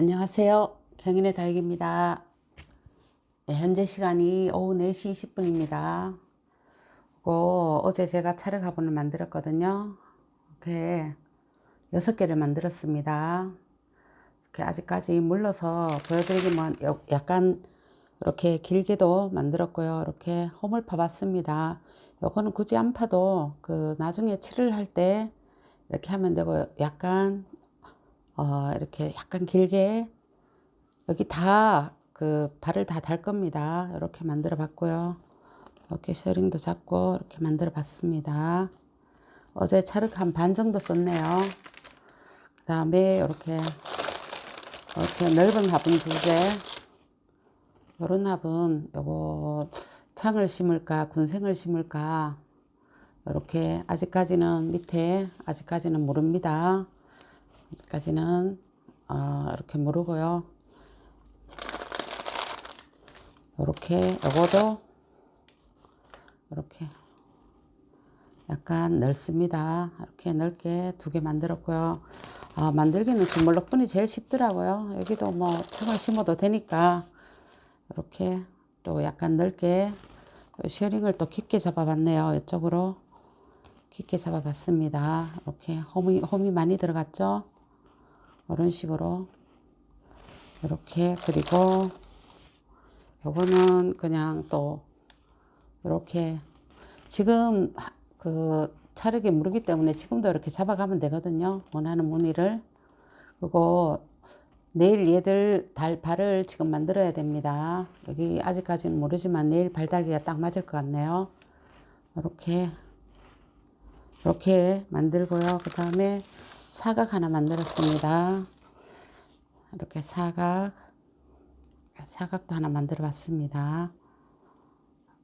안녕하세요. 경인의 다육입니다. 네, 현재 시간이 오후 4시 20분입니다. 그 어제 제가 차를 가본을 만들었거든요. 이렇게 6개를 만들었습니다. 이렇게 아직까지 물러서 보여드리기만 약간 이렇게 길게도 만들었고요. 이렇게 홈을 파봤습니다. 요거는 굳이 안 파도 그 나중에 칠을 할 때 이렇게 하면 되고 약간 어, 이렇게 약간 길게 여기 다 그 발을 다 달 겁니다. 이렇게 만들어 봤고요. 이렇게 셔링도 잡고 이렇게 만들어 봤습니다. 어제 차륵 한반 정도 썼네요. 그 다음에 이렇게 이렇게 넓은 화분 두 개. 요런 화분 요거 창을 심을까 군생을 심을까 이렇게 아직까지는 밑에 아직까지는 모릅니다. 아직까지는 어, 이렇게 모르고요. 이렇게 요거도 이렇게 약간 넓습니다. 이렇게 넓게 두 개 만들었고요. 아, 만들기는 주물럭분이 제일 쉽더라고요. 여기도 뭐 창을 심어도 되니까 이렇게 또 약간 넓게 쉐링을 또 깊게 잡아봤네요. 이쪽으로 깊게 잡아봤습니다. 이렇게 홈이, 홈이 많이 들어갔죠? 이런 식으로 이렇게 그리고 요거는 그냥 또 이렇게 지금 그 차르게 무르기 때문에 지금도 이렇게 잡아가면 되거든요. 원하는 무늬를. 그리고 내일 얘들 달 발을 지금 만들어야 됩니다. 여기 아직까지는 모르지만 내일 발 달기가 딱 맞을 것 같네요. 이렇게 이렇게 만들고요. 그 다음에 사각 하나 만들었습니다. 이렇게 사각 사각도 하나 만들어 봤습니다.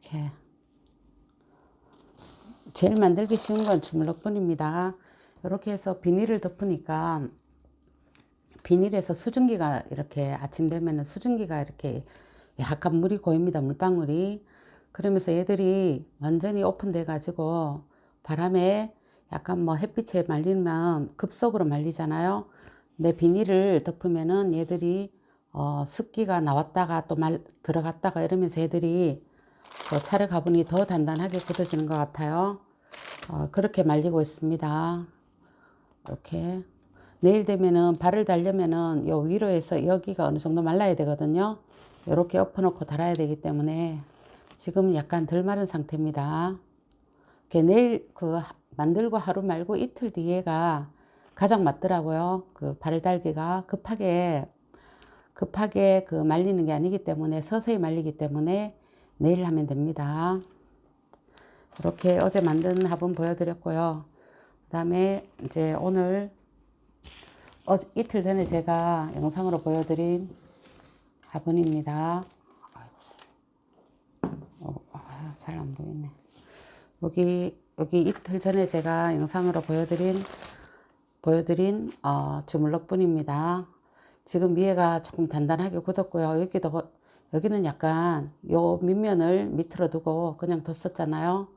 이렇게 제일 만들기 쉬운 건 주물럭뿐입니다. 이렇게 해서 비닐을 덮으니까 비닐에서 수증기가 이렇게 아침 되면 수증기가 이렇게 약간 물이 고입니다. 물방울이. 그러면서 얘들이 완전히 오픈돼 가지고 바람에 약간 뭐 햇빛에 말리면 급속으로 말리잖아요. 내 비닐을 덮으면은 얘들이 어, 습기가 나왔다가 또 말, 들어갔다가 이러면서 애들이 그 차를 가보니 더 단단하게 굳어지는 것 같아요. 어, 그렇게 말리고 있습니다. 이렇게 내일 되면은 발을 달려면은 요 위로에서 여기가 어느 정도 말라야 되거든요. 이렇게 엎어놓고 달아야 되기 때문에 지금 약간 덜 마른 상태입니다. 내일 그 만들고 하루 말고 이틀 뒤에가 가장 맞더라고요. 그 발 달기가 급하게 급하게 그 말리는 게 아니기 때문에 서서히 말리기 때문에 내일 하면 됩니다. 이렇게 어제 만든 화분 보여드렸고요. 그 다음에 이제 오늘 어, 이틀 전에 제가 영상으로 보여드린 화분입니다. 어, 아, 잘안 보이네. 여기 여기 이틀 전에 제가 영상으로 보여드린 보여드린 어, 주물럭분입니다. 지금 위에가 조금 단단하게 굳었고요. 여기도 여기는 약간 요 밑면을 밑으로 두고 그냥 뒀었잖아요.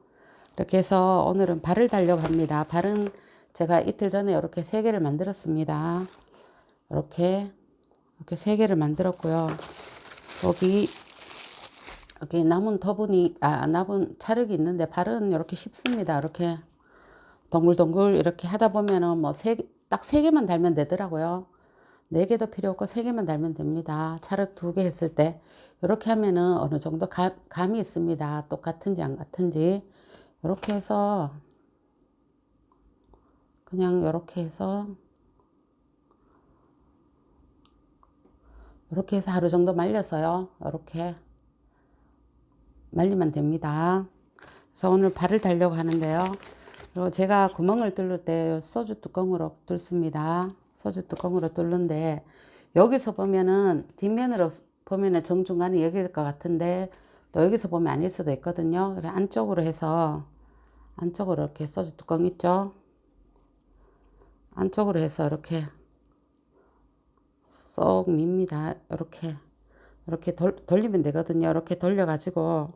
이렇게 해서 오늘은 발을 달려고 합니다. 발은 제가 이틀 전에 이렇게 세 개를 만들었습니다. 이렇게 이렇게 세 개를 만들었고요. 여기 여기 남은 터분이 아 남은 차력이 있는데 발은 이렇게 쉽습니다. 이렇게 동글동글 이렇게 하다 보면은 뭐 세 딱 세 개만 달면 되더라고요. 네 개도 필요 없고 세 개만 달면 됩니다. 차력 두 개 했을 때 이렇게 하면은 어느 정도 감, 감이 있습니다. 똑같은지 안 같은지 이렇게 해서 그냥 이렇게 해서 이렇게 해서 하루 정도 말려서요. 이렇게 말리면 됩니다. 그래서 오늘 발을 달려고 하는데요. 그리고 제가 구멍을 뚫을 때 소주 뚜껑으로 뚫습니다. 소주 뚜껑으로 뚫는데 여기서 보면은 뒷면으로 보면은 정중간이 여기일 것 같은데 또 여기서 보면 아닐 수도 있거든요. 그래 안쪽으로 해서 안쪽으로 이렇게 소주 뚜껑 있죠. 안쪽으로 해서 이렇게 쏙 밉니다. 이렇게 이렇게 돌, 돌리면 되거든요. 이렇게 돌려가지고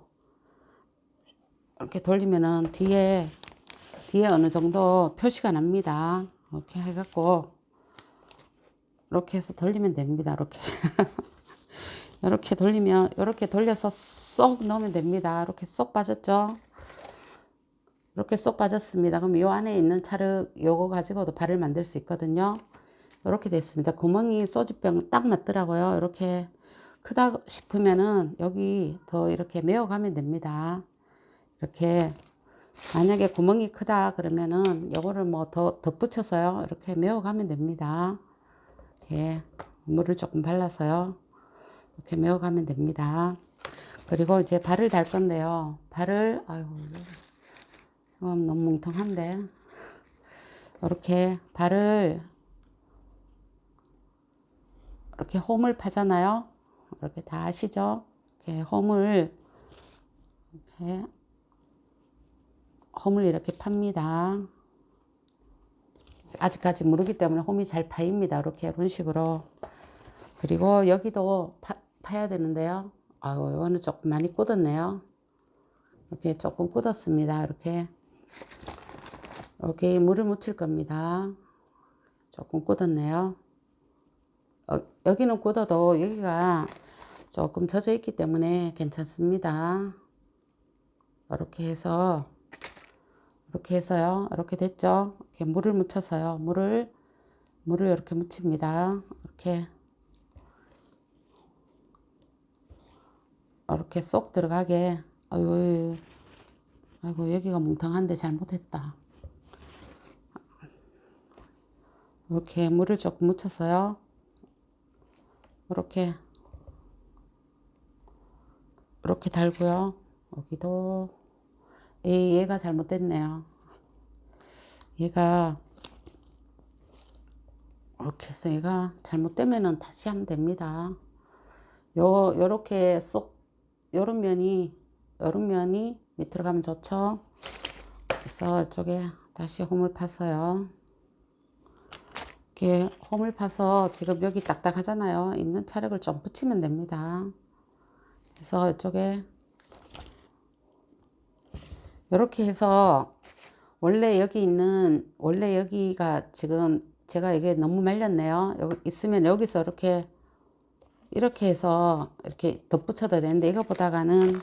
이렇게 돌리면은 뒤에 뒤에 어느 정도 표시가 납니다. 이렇게 해갖고 이렇게 해서 돌리면 됩니다. 이렇게. 이렇게 돌리면 이렇게 돌려서 쏙 넣으면 됩니다. 이렇게 쏙 빠졌죠? 이렇게 쏙 빠졌습니다. 그럼 이 안에 있는 차를 요거 가지고도 발을 만들 수 있거든요. 이렇게 됐습니다. 구멍이 소주병 딱 맞더라고요. 이렇게 크다 싶으면은 여기 더 이렇게 메어가면 됩니다. 이렇게 만약에 구멍이 크다 그러면은 요거를 뭐 더 덧붙여서요. 이렇게 메어가면 됩니다. 이렇게 물을 조금 발라서요. 이렇게 메어가면 됩니다. 그리고 이제 발을 달 건데요. 발을 아유 이건 너무 뭉텅한데 이렇게 발을 이렇게 홈을 파잖아요. 이렇게 다 아시죠? 이렇게 홈을 이렇게 홈을 이렇게 팝니다. 아직까지 모르기 때문에 홈이 잘 파입니다. 이렇게 이런 식으로. 그리고 여기도 파, 파야 되는데요. 아유, 이거는 조금 많이 굳었네요. 이렇게 조금 굳었습니다. 이렇게. 이렇게 물을 묻힐 겁니다. 조금 굳었네요. 어, 여기는 굳어도 여기가 조금 젖어 있기 때문에 괜찮습니다. 이렇게 해서 이렇게 해서요. 이렇게 됐죠? 이렇게 물을 묻혀서요. 물을 물을 이렇게 묻힙니다. 이렇게 이렇게 쏙 들어가게. 아유, 아이고 여기가 뭉텅한데 잘못했다. 이렇게 물을 조금 묻혀서요. 이렇게 이렇게 달고요. 여기도 이 얘가 잘못됐네요. 얘가 이렇게 해서 얘가 잘못되면은 다시 하면 됩니다. 요 요렇게 쏙 요런 면이 요런 면이 밑으로 가면 좋죠. 그래서 이쪽에 다시 홈을 파서요. 이렇게 홈을 파서 지금 여기 딱딱하잖아요. 있는 차력을 좀 붙이면 됩니다. 그래서 이쪽에 이렇게 해서 원래 여기 있는 원래 여기가 지금 제가 이게 너무 말렸네요. 여기 있으면 여기서 이렇게 이렇게 해서 이렇게 덧붙여도 되는데 이거 보다가는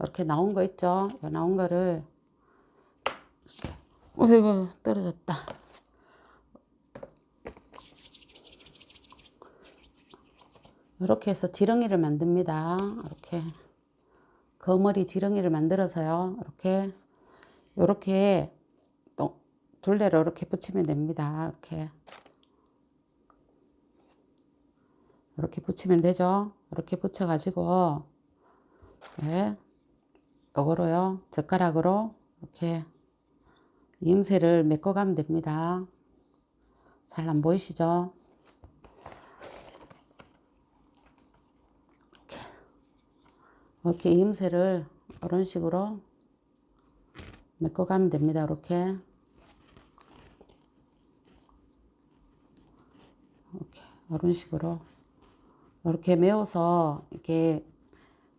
이렇게 나온 거 있죠. 나온 거를 이렇게 어이구 떨어졌다. 이렇게 해서 지렁이를 만듭니다. 이렇게 거머리 지렁이를 만들어서요. 이렇게 이렇게 또 둘레로 이렇게 붙이면 됩니다. 이렇게 이렇게 붙이면 되죠. 이렇게 붙여가지고 네, 요거로요 젓가락으로 이렇게 이음새를 메꿔가면 됩니다. 잘 안 보이시죠? 이렇게 이음새를 이런 식으로 메꿔가면 됩니다. 이렇게 이렇게 이런 식으로 이렇게 메워서 이렇게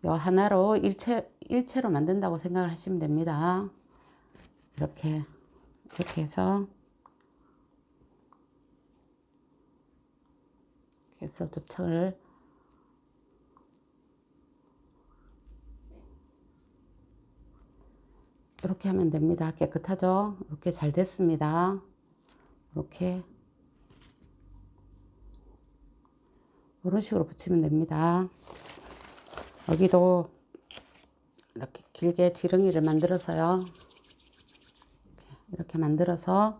요 하나로 일체 일체로 만든다고 생각을 하시면 됩니다. 이렇게 이렇게 해서 이렇게 해서 접착을 이렇게 하면 됩니다. 깨끗하죠? 이렇게 잘 됐습니다. 이렇게 이런 식으로 붙이면 됩니다. 여기도 이렇게 길게 지렁이를 만들어서요. 이렇게 만들어서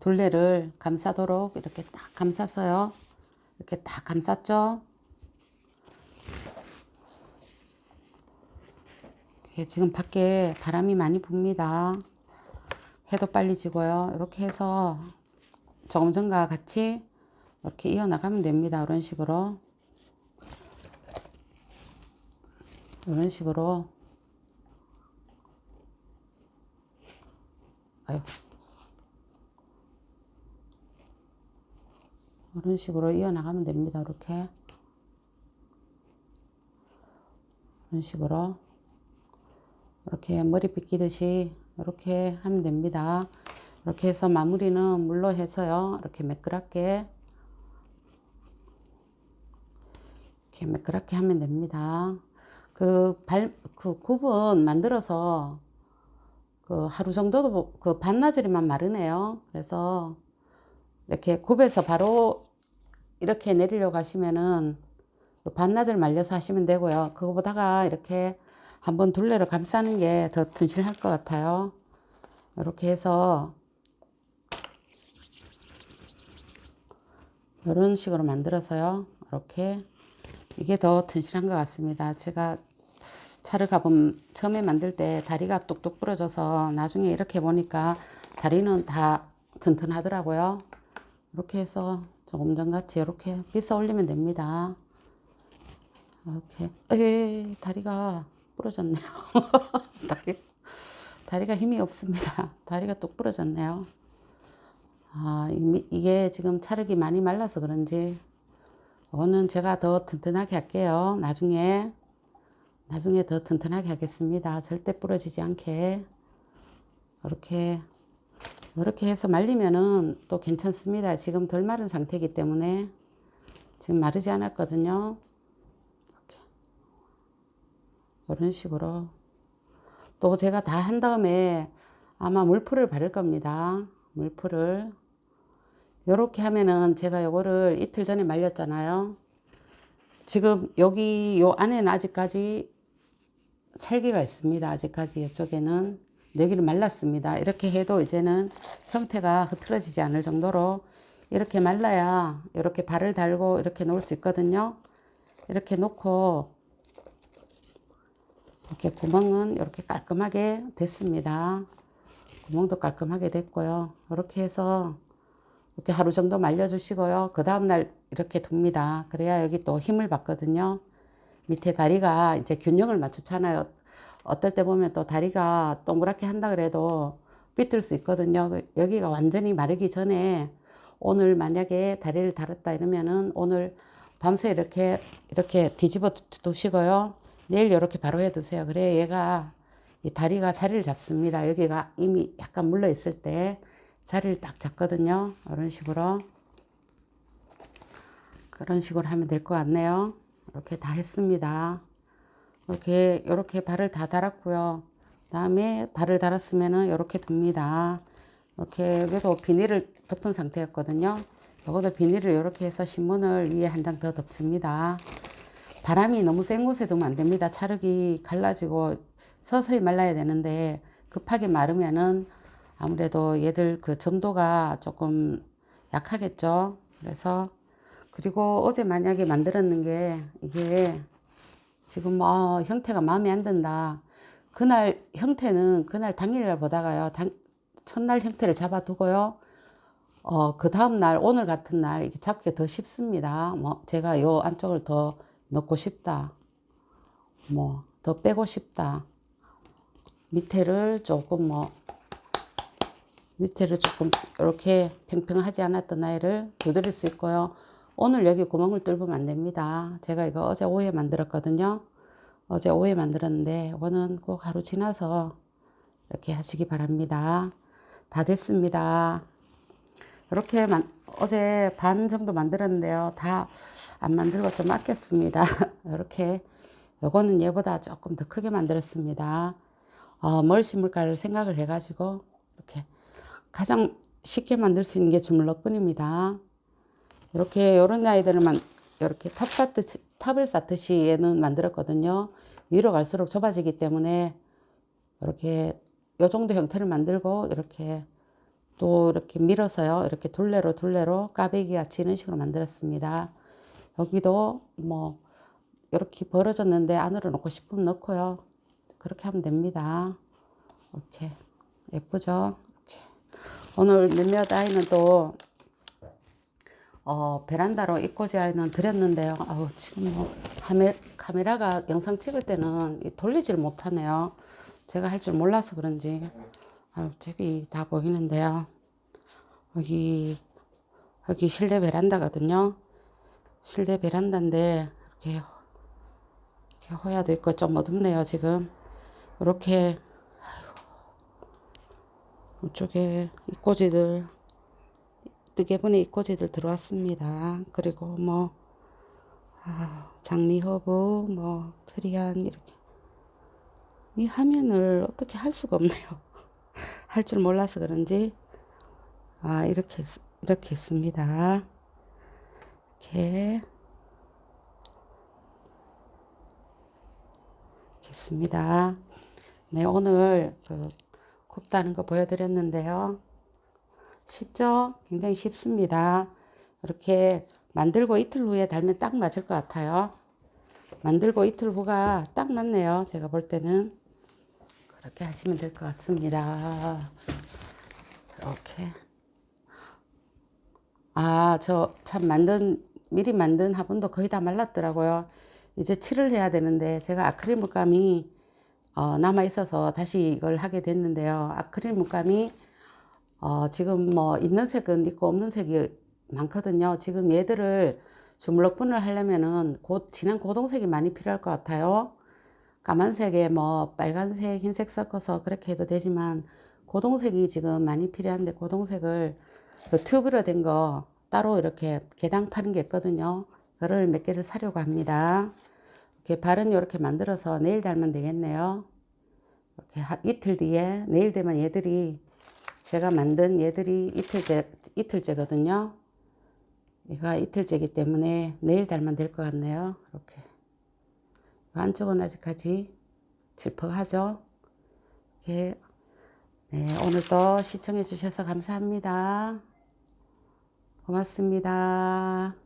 둘레를 감싸도록 이렇게 딱 감싸서요. 이렇게 딱 감쌌죠? 예, 지금 밖에 바람이 많이 붑니다. 해도 빨리 지고요. 이렇게 해서 조금 전과 같이 이렇게 이어나가면 됩니다. 이런 식으로. 이런 식으로. 아유. 이런 식으로 이어나가면 됩니다. 이렇게. 이런 식으로. 이렇게 머리 빗기듯이 이렇게 하면 됩니다. 이렇게 해서 마무리는 물로 해서요. 이렇게 매끄럽게 이렇게 매끄럽게 하면 됩니다. 그 발, 그 굽은 만들어서 그 하루 정도도 그 반나절이만 마르네요. 그래서 이렇게 굽에서 바로 이렇게 내리려고 하시면은 그 반나절 말려서 하시면 되고요. 그거보다가 이렇게 한번 둘레로 감싸는 게 더 튼실할 것 같아요. 이렇게 해서 이런 식으로 만들어서요. 이렇게 이게 더 튼실한 것 같습니다. 제가 차를 가본 처음에 만들 때 다리가 뚝뚝 부러져서 나중에 이렇게 보니까 다리는 다 튼튼하더라고요. 이렇게 해서 조금 전같이 이렇게 빗어 올리면 됩니다. 이렇게 에이, 다리가 부러졌네요. 다리, 다리가 힘이 없습니다. 다리가 뚝 부러졌네요. 아, 이게 지금 차력이 많이 말라서 그런지 이거는 제가 더 튼튼하게 할게요. 나중에 나중에 더 튼튼하게 하겠습니다. 절대 부러지지 않게 이렇게 이렇게 해서 말리면은 또 괜찮습니다. 지금 덜 마른 상태이기 때문에 지금 마르지 않았거든요. 이렇게 이런 식으로 또 제가 다 한 다음에 아마 물풀을 바를 겁니다. 물풀을 요렇게 하면은 제가 요거를 이틀 전에 말렸잖아요. 지금 여기 요 안에는 아직까지 찰기가 있습니다. 아직까지 이쪽에는 여기는 말랐습니다. 이렇게 해도 이제는 형태가 흐트러지지 않을 정도로 이렇게 말라야 이렇게 발을 달고 이렇게 놓을 수 있거든요. 이렇게 놓고 이렇게 구멍은 이렇게 깔끔하게 됐습니다. 구멍도 깔끔하게 됐고요. 이렇게 해서 이렇게 하루 정도 말려주시고요. 그 다음날 이렇게 둡니다. 그래야 여기 또 힘을 받거든요. 밑에 다리가 이제 균형을 맞추잖아요. 어떨 때 보면 또 다리가 동그랗게 한다 그래도 삐뚤 수 있거든요. 그 여기가 완전히 마르기 전에 오늘 만약에 다리를 달았다 이러면은 오늘 밤새 이렇게 이렇게 뒤집어 두시고요. 내일 이렇게 바로 해 두세요. 그래 얘가 이 다리가 자리를 잡습니다. 여기가 이미 약간 물러 있을 때 자리를 딱 잡거든요. 이런 식으로 그런 식으로 하면 될 것 같네요. 이렇게 다 했습니다. 이렇게 이렇게 발을 다 달았고요. 다음에 발을 달았으면은 이렇게 둡니다. 이렇게 여기도 비닐을 덮은 상태였거든요. 요것도 비닐을 이렇게 해서 신문을 위에 한 장 더 덮습니다. 바람이 너무 센 곳에 두면 안 됩니다. 차력이 갈라지고 서서히 말라야 되는데 급하게 마르면은 아무래도 얘들 그 점도가 조금 약하겠죠. 그래서 그리고 어제 만약에 만들었는 게 이게 지금 뭐 형태가 마음에 안 든다. 그날 형태는 그날 당일날 보다가요. 당, 첫날 형태를 잡아두고요. 어, 그 다음날 오늘 같은 날 이게 잡기가 더 쉽습니다. 뭐 제가 요 안쪽을 더 넣고 싶다. 뭐 더 빼고 싶다. 밑에를 조금 뭐 밑에를 조금 이렇게 평평하지 않았던 아이를 두드릴 수 있고요. 오늘 여기 구멍을 뚫으면 안 됩니다. 제가 이거 어제 오후에 만들었거든요. 어제 오후에 만들었는데 이거는 꼭 하루 지나서 이렇게 하시기 바랍니다. 다 됐습니다. 이렇게 만, 어제 반 정도 만들었는데요. 다 안 만들고 좀 아꼈습니다. 이렇게 요거는 얘보다 조금 더 크게 만들었습니다. 어, 뭘 심을까를 생각을 해가지고 이렇게 가장 쉽게 만들 수 있는 게 주물럭뿐입니다. 이렇게 이런 아이들만 이렇게 탑 쌓듯이 탑을 쌓듯이 얘는 만들었거든요. 위로 갈수록 좁아지기 때문에 이렇게 요 정도 형태를 만들고 이렇게 또 이렇게 밀어서요. 이렇게 둘레로 둘레로 까베기 같이 이런 식으로 만들었습니다. 여기도 뭐 이렇게 벌어졌는데 안으로 넣고 싶으면 넣고요. 그렇게 하면 됩니다. 이렇게 예쁘죠? 이렇게. 오늘 몇몇 아이는 또 어, 베란다로 입고지 아이는 드렸는데요. 아우, 지금 뭐 카메, 카메라가 영상 찍을 때는 이 돌리질 못하네요. 제가 할 줄 몰라서 그런지 집이 다 보이는데요. 여기 여기 실내 베란다거든요. 실내 베란다인데 이렇게 이렇게 호야도 있고 좀 어둡네요 지금. 이렇게 이쪽에 이꼬지들 뜨개분에 이꼬지들 들어왔습니다. 그리고 뭐 아, 장미 허브 뭐 트리안 이렇게 이 화면을 어떻게 할 수가 없네요. 할 줄 몰라서 그런지 아 이렇게 했- 이렇게 했습니다. 이렇게 했습니다. 네 오늘 그 굽다는 거 보여드렸는데요. 쉽죠? 굉장히 쉽습니다. 이렇게 만들고 이틀 후에 달면 딱 맞을 것 같아요. 만들고 이틀 후가 딱 맞네요. 제가 볼 때는. 그렇게 하시면 될 것 같습니다. 이렇게. 아, 저 참 만든, 미리 만든 화분도 거의 다 말랐더라고요. 이제 칠을 해야 되는데 제가 아크릴 물감이 어, 남아 있어서 다시 이걸 하게 됐는데요. 아크릴 물감이 어, 지금 뭐 있는 색은 있고 없는 색이 많거든요. 지금 얘들을 주물럭 분을 하려면은 곧 진한 고동색이 많이 필요할 것 같아요. 까만색에 뭐 빨간색, 흰색 섞어서 그렇게 해도 되지만 고동색이 지금 많이 필요한데 고동색을 그 튜브로 된 거 따로 이렇게 개당 파는 게 있거든요. 그거를 몇 개를 사려고 합니다. 이렇게 발은 이렇게 만들어서 내일 달면 되겠네요. 이렇게 하- 이틀 뒤에 내일 되면 얘들이 제가 만든 얘들이 이틀째 이틀째거든요. 얘가 이틀째기 때문에 내일 달면 될 것 같네요. 이렇게 안쪽은 아직까지 질퍽하죠. 이렇게 네, 오늘도 시청해 주셔서 감사합니다. 고맙습니다.